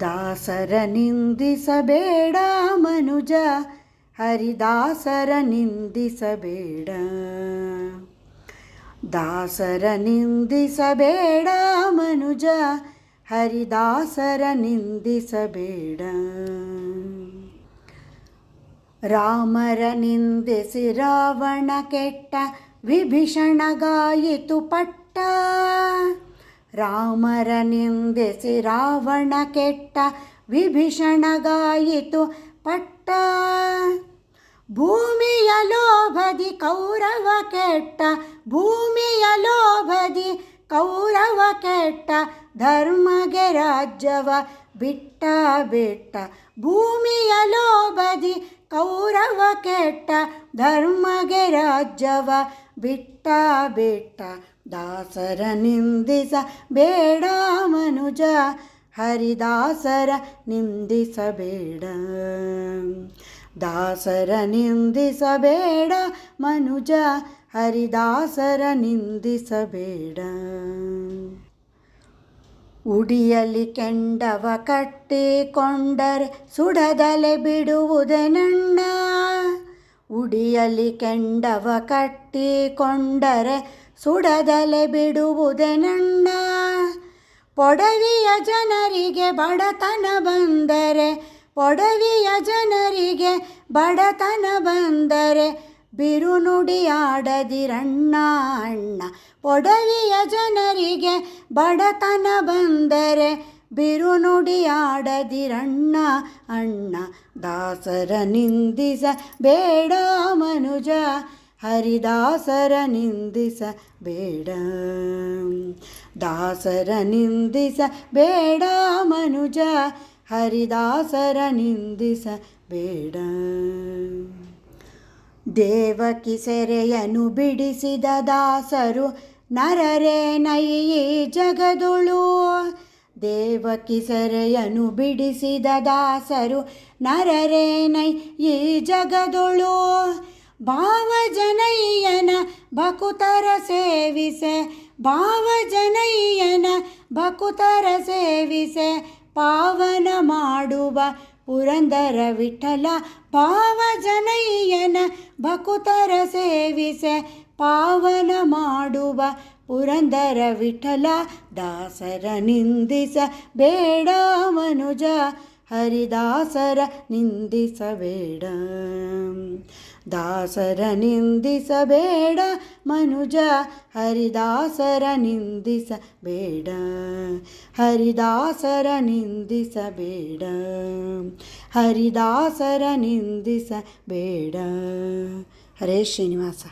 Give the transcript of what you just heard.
ದಾಸರ ನಿಂದಿಸಬೇಡ ಮನುಜ, ಹರಿದಾಸರ ನಿಂದಿಸಬೇಡ. ದಾಸರ ನಿಂದಿಸಬೇಡ ಮನುಜ, ಹರಿದಾಸರ ನಿಂದಿಸಬೇಡ. ರಾಮರ ನಿಂದಿಸಿ ರಾವಣ ಕೆಟ್ಟ ವಿಭೀಷಣಗಾಯಿತು ಪಟ್ಟ. ರಾಮರ ನಿಂದಿಸಿ ರಾವಣ ಕೆಟ್ಟ ವಿಭೀಷಣಗಾಯಿತು ಪಟ್ಟ. ಭೂಮಿಯ ಲೋಭದಿ ಕೌರವ ಕೆಟ್ಟ, ಭೂಮಿಯ ಲೋಭದಿ ಕೌರವ ಕೆಟ್ಟ, ಧರ್ಮಗೆ ರಾಜ್ಯವ ಬಿಟ್ಟ ಬಿಟ್ಟ. ಭೂಮಿಯ ಲೋಭದಿ ಕೌರವ ಕೆಟ್ಟ, ಧರ್ಮಗೆ ರಾಜ್ಯವ ಬಿಟ್ಟ ಬಿಟ್ಟ. ದಾಸರ ನಿಂದಿಸ ಬೇಡ ಮನುಜ, ಹರಿದಾಸರ ನಿಂದಿಸಬೇಡ ದಾಸರ ನಿಂದಿಸಬೇಡ ಮನುಜ, ಹರಿದಾಸರ ನಿಂದಿಸಬೇಡ ಉಡಿಯಲಿ ಕೆಂಡವ ಕಟ್ಟಿಕೊಂಡರೆ ಸುಡದಲೆ ಬಿಡುವುದೆನಣ್ಣ ಉಡಿಯಲ್ಲಿ ಉಡಿಯಲಿ ಕೆಂಡವ ಕಟ್ಟಿಕೊಂಡರೆ ಸುಡದಲೆ ಬಿಡುವುದೇ ನನ್ನ ಪೊಡವಿಯ ಜನರಿಗೆ ಬಡತನ ಬಂದರೆ, ಪೊಡವಿಯ ಜನರಿಗೆ ಬಡತನ ಬಂದರೆ ಬಿರುನುಡಿಯಾಡದಿರಣ್ಣ ಅಣ್ಣ. ಪೊಡವಿಯ ಜನರಿಗೆ ಬಡತನ ಬಂದರೆ ಬಿರುನುಡಿಯಾಡದಿರಣ್ಣ ಅಣ್ಣ. ದಾಸರ ನಿಂದಿಸ ಬೇಡ ಮನುಜ ಹರಿದಾಸರ ನಿಂದಿಸ ಬೇಡ. ದಾಸರ ನಿಂದಿಸ ಬೇಡ ಮನುಜ, ಹರಿದಾಸರ ನಿಂದಿಸ ಬೇಡ. ದೇವಕಿ ಸೆರೆಯನು ಬಿಡಿಸಿದ ದಾಸರು ನರರೇ ನೈ ಜಗದುಳು. ದೇವಕಿ ಸೆರೆಯನು ಬಿಡಿಸಿದ ದಾಸರು ನರರೇ ನೈ ಈ ಜಗದೊಳು. ಭಾವಜನಯ್ಯನ ಬಕುತರ ಸೇವಿಸೆ ಭಾವಜನಯ್ಯನ ಬಕುತರ ಸೇವಿಸೆ, ಪಾವನ ಮಾಡುವ ಪುರಂದರ ವಿಠಲ ಭಾವಜನಯ್ಯನ ಬಕುತರ ಸೇವಿಸೆ, ಪಾವನ ಮಾಡುವ ಪುರಂದರ ವಿಠಲ, ದಾಸರ ನಿಂದಿಸ ಬೇಡ ಮನುಜ. ಹರಿದಾಸರ ನಿಂದಿಸಬೇಡ ದಾಸರ ನಿಂದಿಸಬೇಡ ಮನುಜ ಹರಿದಾಸರ ನಿಂದಿಸಬೇಡ ಹರಿದಾಸರ ನಿಂದಿಸಬೇಡ ಹರಿದಾಸರ ನಿಂದಿಸಬೇಡ ಹರೇ ಶ್ರೀನಿವಾಸ